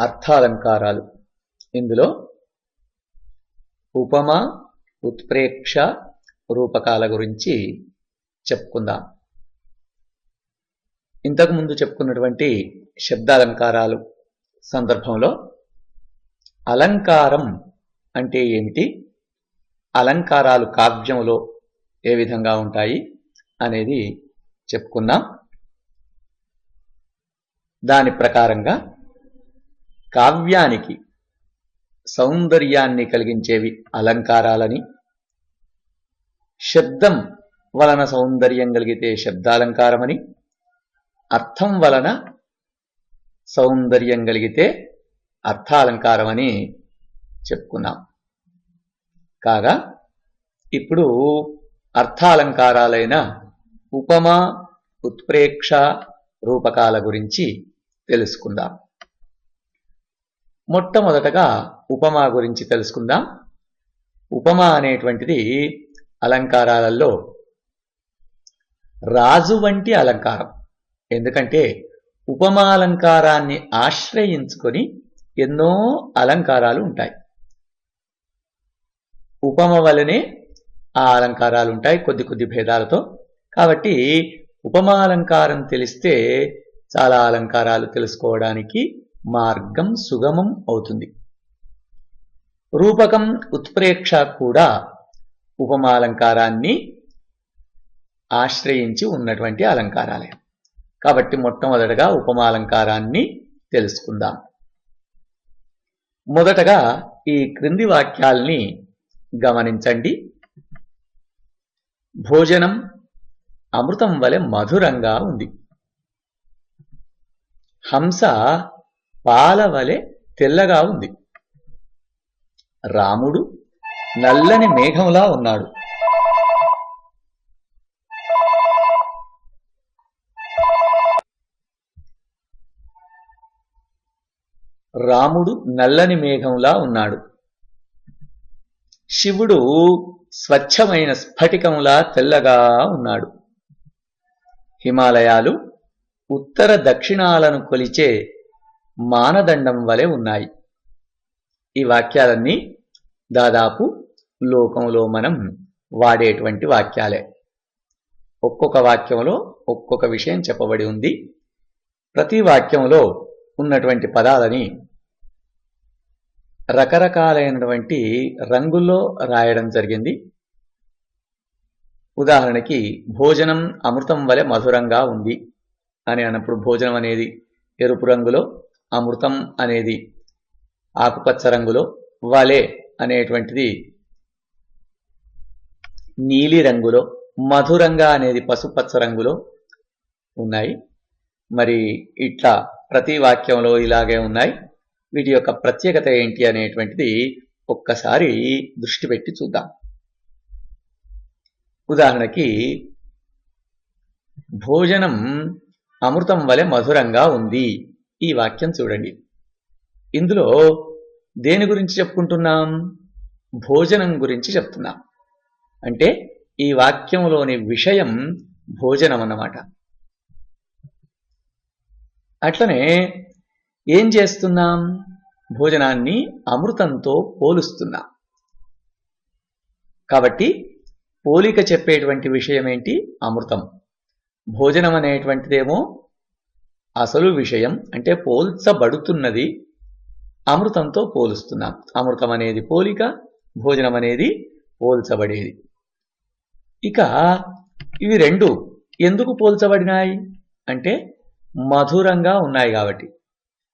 అర్థాలంకారాలు. ఇందులో ఉపమా ఉత్ప్రేక్ష రూపకాల గురించి చెప్పుకుందాం. ఇంతకుముందు చెప్పుకున్నటువంటి శబ్దాలంకారాలు సందర్భంలో అలంకారం అంటే ఏమిటి? అలంకారాలు కావ్యంలో ఏ విధంగా ఉంటాయి అనేది చెప్పుకున్నాం దాని ప్రకారంగా కావ్యానికి సౌందర్యాన్ని కలిగించేవి అలంకారాలని. శబ్దం వలన సౌందర్యం కలిగితే శబ్దాలంకారమని. అర్థం వలన సౌందర్యం కలిగితే అర్థాలంకారమని చెప్పుకున్నాం. కాగా ఇప్పుడు అర్థాలంకారాలైన ఉపమా ఉత్ప్రేక్ష రూపకాల గురించి తెలుసుకుందాం. మొట్టమొదటగా ఉపమా గురించి తెలుసుకుందాం. ఉపమా అనేటువంటిది అలంకారాలలో రాజు వంటి అలంకారం. ఎందుకంటే ఉపమాలంకారాన్ని ఆశ్రయించుకొని ఎన్నో అలంకారాలు ఉంటాయి. ఉపమ వలనే ఆ అలంకారాలు ఉంటాయి కొద్ది కొద్ది భేదాలతో. కాబట్టి ఉపమాలంకారం తెలిస్తే చాలా అలంకారాలు తెలుసుకోవడానికి మార్గం సుగమం అవుతుంది. రూపకం ఉత్ప్రేక్ష కూడా ఉపమాలంకారాన్ని ఆశ్రయించి ఉన్నటువంటి అలంకారాలే. కాబట్టి మొట్టమొదటగా ఉపమాలంకారాన్ని తెలుసుకుందాం. మొదటగా ఈ క్రింది వాక్యాల్ని గమనించండి. భోజనం అమృతం వలె మధురంగా ఉంది. హంస పాల వలె తెల్లగా ఉంది. రాముడు నల్లని మేఘంలా ఉన్నాడు. రాముడు నల్లని మేఘంలా ఉన్నాడు. శివుడు స్వచ్ఛమైన స్ఫటికంలా తెల్లగా ఉన్నాడు. హిమాలయాలు ఉత్తర దక్షిణాలను కొలిచే మానదండం వలె ఉన్నాయి. ఈ వాక్యాలన్నీ దాదాపు లోకంలో మనం వాడేటువంటి వాక్యాలే. ఒక్కొక్క వాక్యంలో ఒక్కొక్క విషయం చెప్పబడి ఉంది. ప్రతి వాక్యంలో ఉన్నటువంటి పదాలని రకరకాలైనటువంటి రంగుల్లో రాయడం జరిగింది. ఉదాహరణకి భోజనం అమృతం వలె మధురంగా ఉంది అని అన్నప్పుడు భోజనం అనేది ఎరుపు రంగులో అమృతం అనేది ఆకుపచ్చ రంగులో వలే అనేటువంటిది నీలి రంగులో మధురంగా అనేది పసుపచ్చ రంగులో ఉన్నాయి. మరి ఇట్లా ప్రతి వాక్యంలో ఇలాగే ఉన్నాయి. వీటి యొక్క ప్రత్యేకత ఏంటి అనేటువంటిది ఒక్కసారి దృష్టి పెట్టి చూద్దాం. ఉదాహరణకి భోజనం అమృతం వలె మధురంగా ఉంది. ఈ వాక్యం చూడండి. ఇందులో దేని గురించి చెప్పుకుంటున్నాం? భోజనం గురించి చెప్తున్నాం. అంటే ఈ వాక్యంలోని విషయం భోజనం అన్నమాట. అట్లనే ఏం చేస్తున్నాం? భోజనాన్ని అమృతంతో పోలుస్తున్నాం. కాబట్టి పోలిక చెప్పేటువంటి విషయం ఏంటి అమృతం. భోజనం అనేటువంటిదేమో అసలు విషయం అంటే పోల్చబడుతున్నది అమృతంతో పోలుస్తున్నాం. అమృతం అనేది పోలిక భోజనం అనేది పోల్చబడేది. ఇక ఇవి రెండు ఎందుకు పోల్చబడినాయి? అంటే మధురంగా ఉన్నాయి కాబట్టి.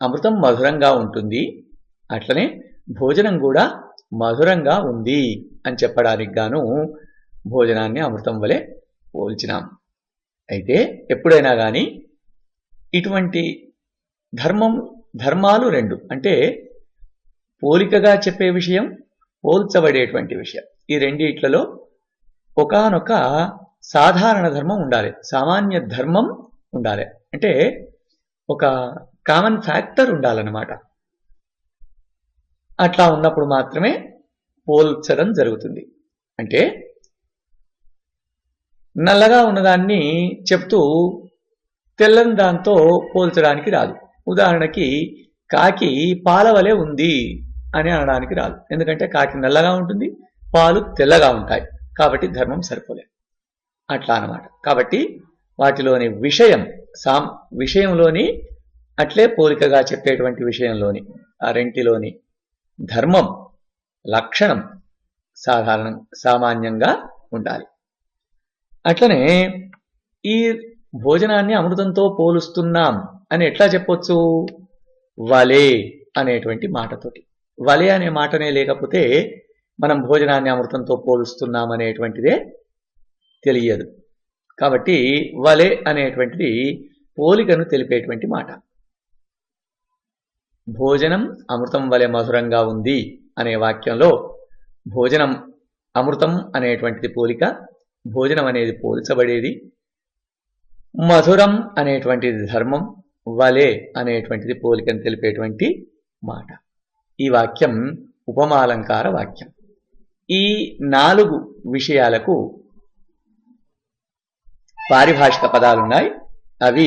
అమృతం మధురంగా ఉంటుంది అట్లనే భోజనం కూడా మధురంగా ఉంది అని చెప్పడానికి గాను భోజనాన్ని అమృతం వలె పోల్చినాం. అయితే ఎప్పుడైనా కానీ ఇటువంటి ధర్మం ధర్మాలు రెండు. అంటే పోలికగా చెప్పే విషయం పోల్చబడేటువంటి విషయం. ఈ రెండిట్లలో ఒకనొక సాధారణ ధర్మం ఉండాలి. సామాన్య ధర్మం ఉండాలి. అంటే ఒక కామన్ ఫ్యాక్టర్ ఉండాలన్నమాట. అట్లా ఉన్నప్పుడు మాత్రమే పోల్చడం జరుగుతుంది. అంటే నల్లగా ఉన్నదాన్ని చెప్తూ తెల్లని దాంతో పోల్చడానికి రాదు. ఉదాహరణకి కాకి పాలవలే ఉంది అని అనడానికి రాదు. ఎందుకంటే కాకి నల్లగా ఉంటుంది పాలు తెల్లగా ఉంటాయి. కాబట్టి ధర్మం సరిపోలేదు. అట్లా అన్నమాట. కాబట్టి వాటిలోని విషయం సాం విషయంలోని అట్లే పోలికగా చెప్పేటువంటి విషయంలోని ఆ రెంటిలోని ధర్మం లక్షణం సాధారణ సామాన్యంగా ఉండాలి. అట్లనే ఈ భోజనాన్ని అమృతంతో పోలుస్తున్నాం అని ఎట్లా చెప్పొచ్చు? వలే అనేటువంటి మాటతోటి. వలే అనే మాటనే లేకపోతే మనం భోజనాన్ని అమృతంతో పోలుస్తున్నాం అనేటువంటిదే తెలియదు. కాబట్టి వలే అనేటువంటిది పోలికను తెలిపేటువంటి మాట. భోజనం అమృతం వలె మధురంగా ఉంది అనే వాక్యంలో భోజనం అమృతం అనేటువంటిది పోలిక భోజనం అనేది పోల్చబడేది మధురం అనేటువంటిది ధర్మం వలే అనేటువంటిది పోలికను తెలిపేటువంటి మాట. ఈ వాక్యం ఉపమాలంకార వాక్యం. ఈ నాలుగు విషయాలకు పారిభాషిక పదాలున్నాయి. అవి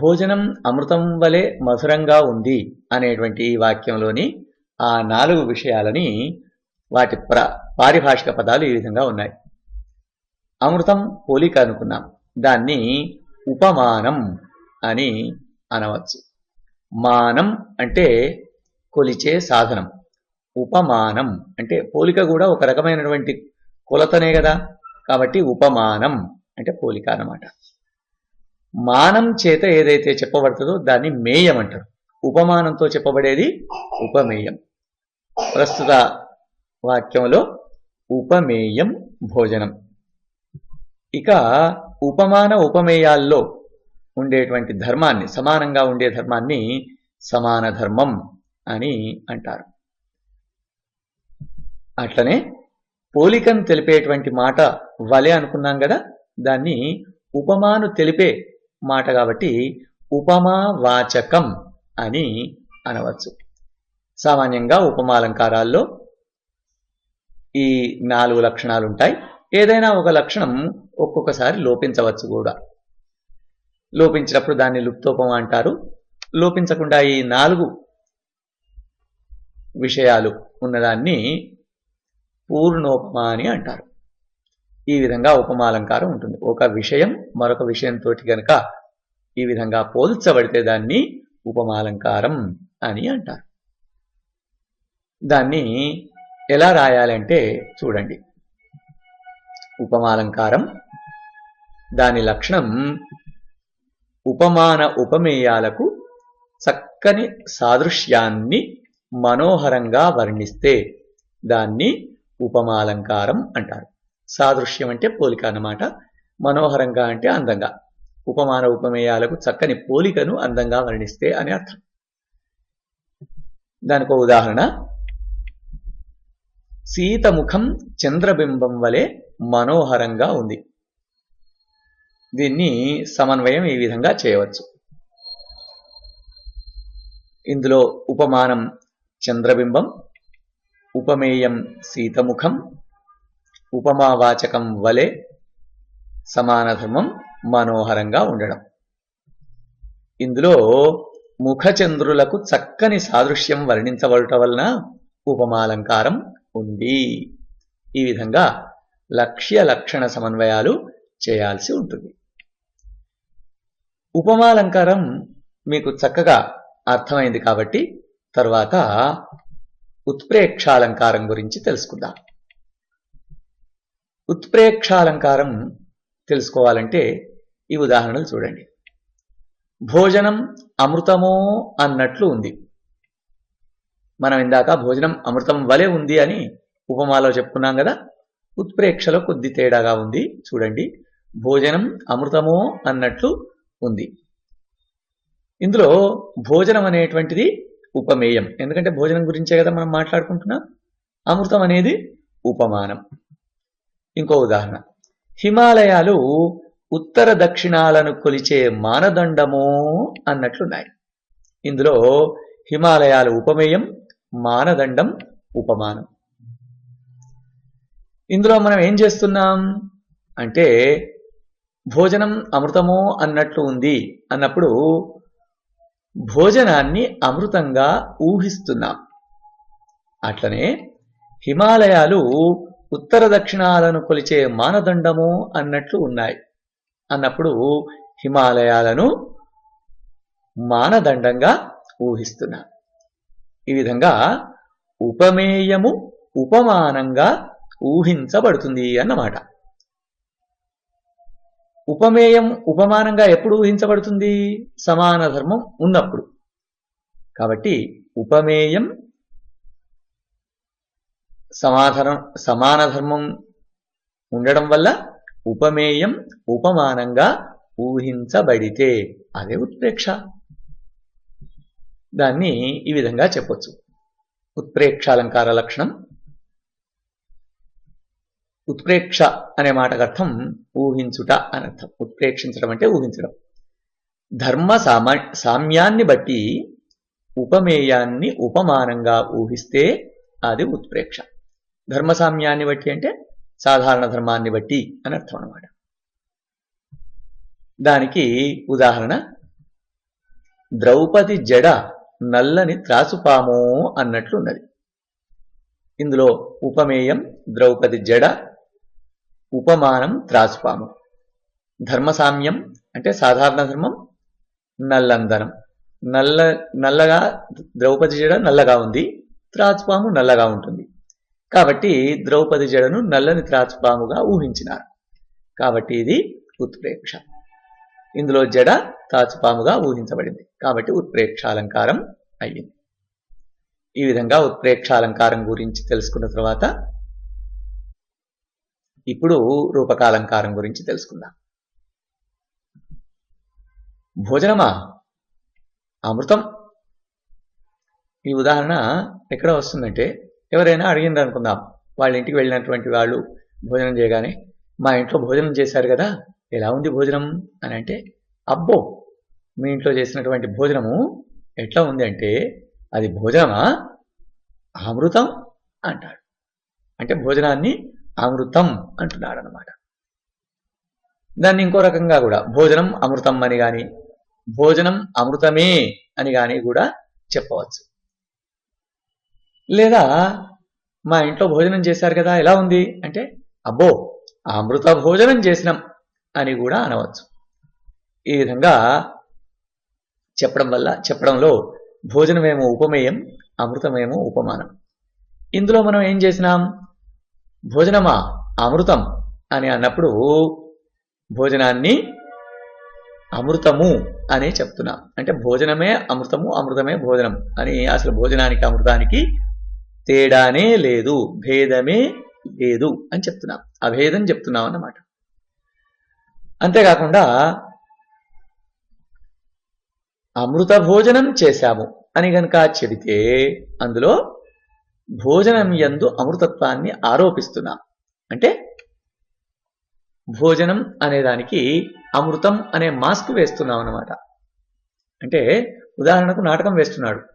భోజనం అమృతం వలె మధురంగా ఉంది అనేటువంటి ఈ వాక్యంలోని ఆ నాలుగు విషయాలని వాటి ప్ర పారిభాషిక పదాలు ఈ విధంగా ఉన్నాయి. అమృతం పోలిక అనుకున్నాం. దాన్ని ఉపమానం అని అనవచ్చు. మానం అంటే కొలిచే సాధనం. ఉపమానం అంటే పోలిక కూడా ఒక రకమైనటువంటి కొలతనే కదా. కాబట్టి ఉపమానం అంటే పోలిక అన్నమాట. మానం చేత ఏదైతే చెప్పబడుతుందో దాన్ని మేయం అంటారు. ఉపమానంతో చెప్పబడేది ఉపమేయం. ప్రస్తుత వాక్యంలో ఉపమేయం భోజనం. ఇక ఉపమాన ఉపమేయాల్లో ఉండేటువంటి ధర్మాన్ని సమానంగా ఉండే ధర్మాన్ని సమాన ధర్మం అని అంటారు. అట్లనే పోలికను తెలిపేటువంటి మాట వలె అనుకున్నాం కదా దాన్ని ఉపమాను తెలిపే మాట కాబట్టి ఉపమావాచకం అని అనవచ్చు. సామాన్యంగా ఉపమాలంకారాల్లో ఈ నాలుగు లక్షణాలు ఉంటాయి ఏదైనా ఒక లక్షణం ఒక్కొక్కసారి లోపించవచ్చు కూడా. లోపించినప్పుడు దాన్ని లుప్తోపం అంటారు. లోపించకుండా ఈ నాలుగు విషయాలు ఉన్నదాన్ని పూర్ణోపమ అని అంటారు. ఈ విధంగా ఉపమాలంకారం ఉంటుంది. ఒక విషయం మరొక విషయంతో గనక ఈ విధంగా పోల్చబడితే దాన్ని ఉపమాలంకారం అని అంటారు. దాన్ని ఎలా రాయాలంటే చూడండి. ఉపమాలంకారం దాని లక్షణం ఉపమాన ఉపమేయాలకు చక్కని సాదృశ్యాన్ని మనోహరంగా వర్ణిస్తే దాన్ని ఉపమాలంకారం అంటారు. సాదృశ్యం అంటే పోలిక అన్నమాట. మనోహరంగా అంటే అందంగా. ఉపమాన ఉపమేయాలకు చక్కని పోలికను అందంగా వర్ణిస్తే అని అర్థం. దానికో ఉదాహరణ. సీతముఖం చంద్రబింబం వలె మనోహరంగా ఉంది. దీన్ని సమన్వయం ఈ విధంగా చేయవచ్చు. ఇందులో ఉపమానం చంద్రబింబం ఉపమేయం సీతముఖం ఉపమావాచకం వలె సమానధర్మం మనోహరంగా ఉండడం. ఇందులో ముఖచంద్రులకు చక్కని సాదృశ్యం వర్ణించబడటం వలన ఉపమాలంకారం ఉంది. ఈ విధంగా లక్ష్య లక్షణ సమన్వయాలు చేయాల్సి ఉంటుంది. ఉపమాలంకారం మీకు చక్కగా అర్థమైంది కాబట్టి తర్వాత ఉత్ప్రేక్షాలంకారం గురించి తెలుసుకుందాం. ఉత్ప్రేక్షాలంకారం తెలుసుకోవాలంటే ఈ ఉదాహరణలు చూడండి. భోజనం అమృతమో అన్నట్లు ఉంది. మనం ఇందాక భోజనం అమృతం వలె ఉంది అని ఉపమాలో చెప్పుకున్నాం కదా? ఉత్ప్రేక్షలో కొద్ది తేడాగా ఉంది. చూడండి. భోజనం అమృతమో అన్నట్లు ఉంది. ఇందులో భోజనం అనేటువంటిది ఉపమేయం. ఎందుకంటే భోజనం గురించే కదా మనం మాట్లాడుకుంటున్నాం? అమృతం అనేది ఉపమానం. ఇంకో ఉదాహరణ. హిమాలయాలు ఉత్తర దక్షిణాలను కొలిచే మానదండము అన్నట్లున్నాయి. ఇందులో హిమాలయాలు ఉపమేయం మానదండం ఉపమానం. ఇందులో మనం ఏం చేస్తున్నాం? అంటే భోజనం అమృతమో అన్నట్లు ఉంది అన్నప్పుడు భోజనాన్ని అమృతంగా ఊహిస్తున్నాం. అట్లనే హిమాలయాలు ఉత్తర దక్షిణాలను కొలిచే మానదండము అన్నట్లు ఉన్నాయి. అన్నప్పుడు హిమాలయాలను మానదండంగా ఊహిస్తున్నా. ఈ విధంగా ఉపమేయము ఉపమానంగా ఊహించబడుతుంది అన్నమాట. ఉపమేయం ఉపమానంగా ఎప్పుడు ఊహించబడుతుంది? సమాన ధర్మం ఉన్నప్పుడు. కాబట్టి ఉపమేయం సమాధానం సమాన ధర్మం ఉండడం వల్ల ఉపమేయం ఉపమానంగా ఊహించబడితే అదే ఉత్ప్రేక్ష. దాన్ని ఈ విధంగా చెప్పొచ్చు. ఉత్ప్రేక్షాలంకార లక్షణం. ఉత్ప్రేక్ష అనే మాటకు అర్థం ఊహించుట అనర్థం ఉత్ప్రేక్షించడం అంటే ఊహించడం. ధర్మ సామా సామ్యాన్ని బట్టి ఉపమేయాన్ని ఉపమానంగా ఊహిస్తే అది ఉత్ప్రేక్ష. ధర్మ సామ్యాన్ని బట్టి అంటే సాధారణ ధర్మాన్ని బట్టి అని అర్థం అనమాట దానికి ఉదాహరణ ద్రౌపది జడ నల్లని త్రాసుపాము అన్నట్లు ఉన్నది. ఇందులో ఉపమేయం ద్రౌపది జడ ఉపమానం త్రాసుపాము. ధర్మసామ్యం అంటే సాధారణ ధర్మం నల్లందనం. నల్ల నల్లగా ద్రౌపది జడ నల్లగా ఉంది త్రాచుపాము నల్లగా ఉంటుంది. కాబట్టి ద్రౌపది జడను నల్లని త్రాచుపాముగా ఊహించినారు. కాబట్టి ఇది ఉత్ప్రేక్ష. ఇందులో జడ తాచుపాముగా ఊహించబడింది. కాబట్టి ఉత్ప్రేక్షాలంకారం అయ్యింది. ఈ విధంగా ఉత్ప్రేక్షాలంకారం గురించి తెలుసుకున్న తర్వాత ఇప్పుడు రూపకాలంకారం గురించి తెలుసుకుందాం. భోజనమా? అమృతం. ఈ ఉదాహరణ ఎక్కడ వస్తుందంటే ఎవరైనా అడిగింది అనుకుందాం వాళ్ళ ఇంటికి వెళ్ళినటువంటి వాళ్ళు భోజనం చేయగానే మా ఇంట్లో భోజనం చేశారు కదా ఎలా ఉంది భోజనం? అని అంటే అబ్బో మీ ఇంట్లో చేసినటువంటి భోజనము ఎట్లా ఉంది అంటే అది భోజనమా? అమృతం? అంటాడు. అంటే భోజనాన్ని అమృతం అంటున్నాడు అనమాట దాన్ని ఇంకో రకంగా కూడా భోజనం అమృతం అని కానీ భోజనం అమృతమే అని కానీ కూడా చెప్పవచ్చు. లేదా మా ఇంట్లో భోజనం చేశారు కదా ఎలా ఉంది? అంటే అబ్బో అమృత భోజనం చేసినాం అని కూడా అనవచ్చు. ఈ విధంగా చెప్పడం వల్ల చెప్పడంలో భోజనమేమో ఉపమేయం అమృతమేమో ఉపమానం. ఇందులో మనం ఏం చేసినాం? భోజనమా అమృతం అని అన్నప్పుడు భోజనాన్ని అమృతము అనే చెప్తున్నాం. అంటే భోజనమే అమృతము అమృతమే భోజనం అని అసలు భోజనానికి అమృతానికి తేడానే లేదు భేదమే లేదు అని చెప్తున్నాం. అభేదం చెప్తున్నాం అన్నమాట. అంతేకాకుండా అమృత భోజనం చేశాము అని గనక చెబితే అందులో భోజనం యందు అమృతత్వాన్ని ఆరోపిస్తున్నాం. అంటే భోజనం అనే దానికి అమృతం అనే మాస్క్ వేస్తున్నాం అన్నమాట. అంటే ఉదాహరణకు నాటకం వేస్తున్నాడు.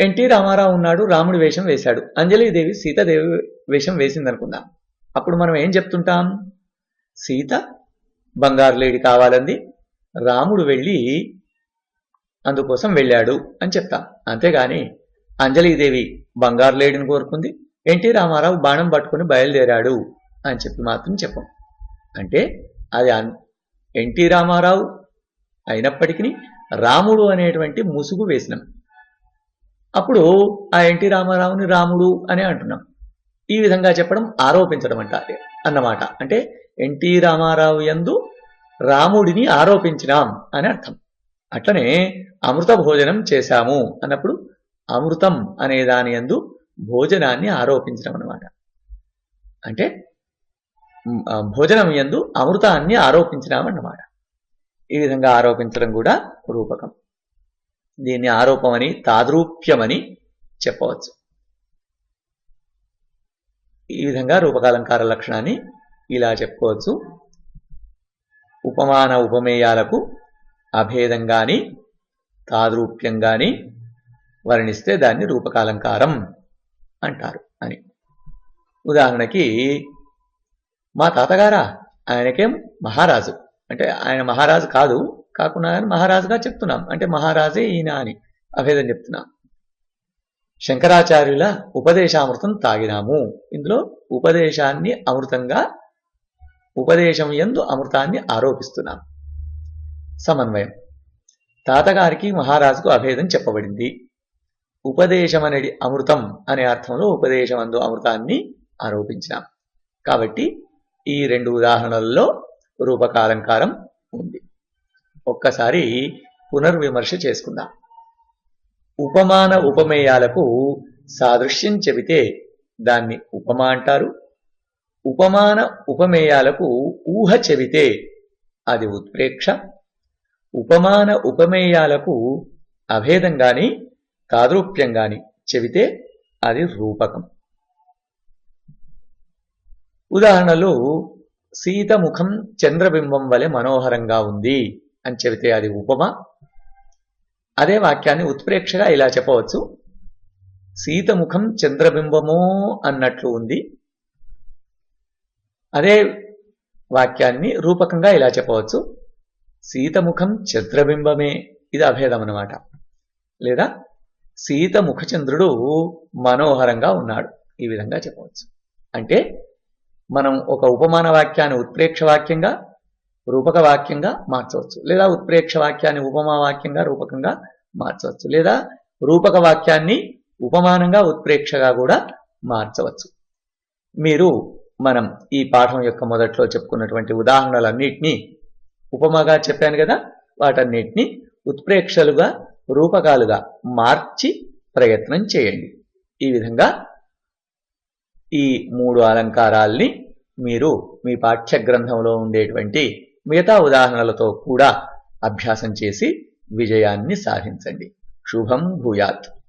ఎన్టీ రామారావు ఉన్నాడు రాముడి వేషం వేశాడు. అంజలీదేవి సీతాదేవి వేషం వేసింది అనుకుందాం అప్పుడు మనం ఏం చెప్తుంటాం? సీత బంగారు లేడి కావాలంది రాముడు వెళ్ళి అందుకోసం వెళ్ళాడు అని చెప్తాం. అంతేగాని అంజలీదేవి బంగారు లేడిని కోరుకుంది ఎన్టీ రామారావు బాణం పట్టుకుని బయలుదేరాడు అని చెప్పి మాత్రం చెప్పం. అంటే అది ఎన్టీ రామారావు అయినప్పటికీ రాముడు అనేటువంటి ముసుగు వేసినాం. అప్పుడు ఆ ఎన్టీ రామారావుని రాముడు అని అంటున్నాం. ఈ విధంగా చెప్పడం ఆరోపించడం అంటారు అన్నమాట. అంటే ఎన్టీ రామారావు యందు రాముడిని ఆరోపించినాం అని అర్థం. అట్లనే అమృత భోజనం చేశాము అన్నప్పుడు అమృతం అనే దాని యందు భోజనాన్ని ఆరోపించడం అన్నమాట. అంటే భోజనం యందు అమృతాన్ని ఆరోపించినామన్నమాట ఈ విధంగా ఆరోపించడం కూడా రూపకం. దీన్ని ఆరోపమని తాదృప్యమని చెప్పవచ్చు. ఈ విధంగా రూపకాలంకార లక్షణాన్ని ఇలా చెప్పుకోవచ్చు. ఉపమాన ఉపమేయాలకు అభేదంగాని తాదృప్యంగాని వర్ణిస్తే దాన్ని రూపకాలంకారం అంటారు అని. ఉదాహరణకి మా తాతగారా ఆయనకేం మహారాజు. అంటే ఆయన మహారాజు కాదు కాకుండా మహారాజుగా చెప్తున్నాం. అంటే మహారాజే ఈయన అని అభేదం చెప్తున్నాం. శంకరాచార్యుల ఉపదేశామృతం తాగినాము. ఇందులో ఉపదేశాన్ని అమృతంగా ఉపదేశం ఎందు అమృతాన్ని ఆరోపిస్తున్నాం. సమన్వయం. తాతగారికి మహారాజుకు అభేదం చెప్పబడింది. ఉపదేశం అనేది అమృతం అనే అర్థంలో ఉపదేశం అందు అమృతాన్ని ఆరోపించినాం. కాబట్టి ఈ రెండు ఉదాహరణల్లో రూపకాలంకారం ఉంది. ఒక్కసారి పునర్విమర్శ చేసుకుందాం. ఉపమాన ఉపమేయాలకు సాదృశ్యం చెబితే దాన్ని ఉపమా అంటారు. ఉపమాన ఉపమేయాలకు ఊహ చెబితే అది ఉత్ప్రేక్ష. ఉపమాన ఉపమేయాలకు అభేదం గాని గాని చెబితే అది రూపకం. ఉదాహరణలు సీత ముఖం చంద్రబింబం వలె మనోహరంగా ఉంది. అని చెబితే అది ఉపమ. అదే వాక్యాన్ని ఉత్ప్రేక్షగా ఇలా చెప్పవచ్చు. సీత ముఖం చంద్రబింబమో అన్నట్లు ఉంది. అదే వాక్యాన్ని రూపకంగా ఇలా చెప్పవచ్చు. సీత ముఖం చంద్రబింబమే. ఇది అభేదం అన్నమాట. లేదా సీత ముఖచంద్రుడు మనోహరంగా ఉన్నాడు. ఈ విధంగా చెప్పవచ్చు. అంటే మనం ఒక ఉపమాన వాక్యాన్ని ఉత్ప్రేక్ష వాక్యంగా రూపక వాక్యంగా మార్చవచ్చు. లేదా ఉత్ప్రేక్ష వాక్యాన్ని ఉపమా వాక్యంగా రూపకంగా మార్చవచ్చు. లేదా రూపక వాక్యాన్ని ఉపమానంగా ఉత్ప్రేక్షగా కూడా మార్చవచ్చు. మీరు మనం ఈ పాఠం యొక్క మొదట్లో చెప్పుకున్నటువంటి ఉదాహరణలన్నింటినీ ఉపమాగా చెప్పాను కదా వాటన్నిటిని ఉత్ప్రేక్షలుగా రూపకాలుగా మార్చి ప్రయత్నం చేయండి. ఈ విధంగా ఈ మూడు అలంకారాల్ని మీరు మీ పాఠ్య గ్రంథంలో ఉండేటువంటి మిగతా ఉదాహరణలతో కూడా అభ్యాసం చేసి విజయాన్ని సాధించండి. శుభం భూయాత్.